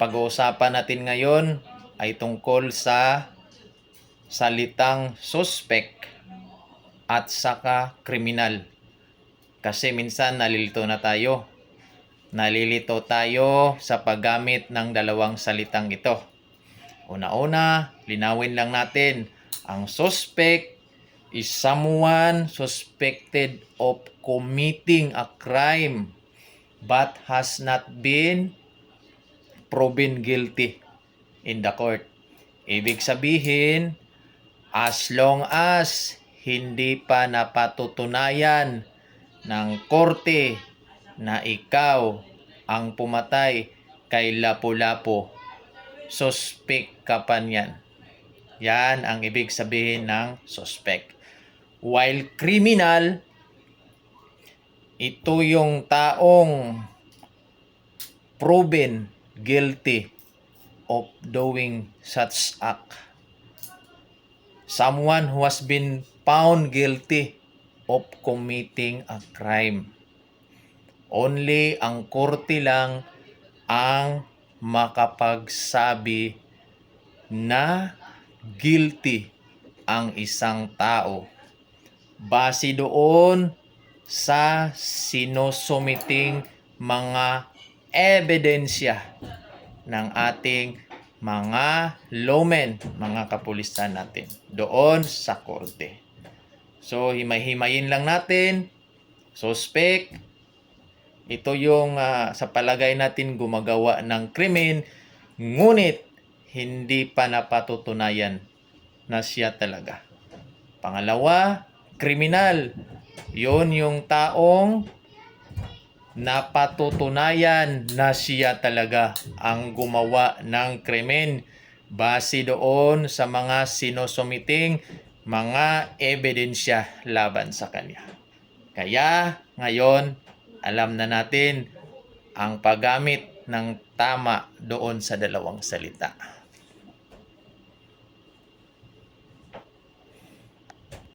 pag-uusapan natin ngayon ay tungkol sa salitang suspect at saka kriminal. Kasi minsan nalilito na tayo. Nalilito tayo sa paggamit ng dalawang salitang ito. Una-una, linawin lang natin. Ang suspect is someone suspected of committing a crime but has not been proven guilty in the court. Ibig sabihin, as long as hindi pa napatutunayan ng korte na ikaw ang pumatay kay Lapu-Lapu, suspect ka pa niyan. Yan ang ibig sabihin ng suspect. While criminal, ito yung taong proven guilty of doing such act. Someone who has been found guilty of committing a crime. Only ang korte lang ang makapagsabi na guilty ang isang tao. Base doon sa sinusumiting mga ebidensya ng ating mga lawmen, mga kapulisan natin doon sa korte. So, himay-himayin lang natin. Suspect, ito yung ah, sa palagay natin gumagawa ng krimen, ngunit hindi pa napatutunayan na siya talaga. Pangalawa, kriminal. Yon yung taong napatutunayan na siya talaga ang gumawa ng krimen base doon sa mga sinusumiting mga ebidensya laban sa kanya. Kaya ngayon, alam na natin ang paggamit ng tama doon sa dalawang salita.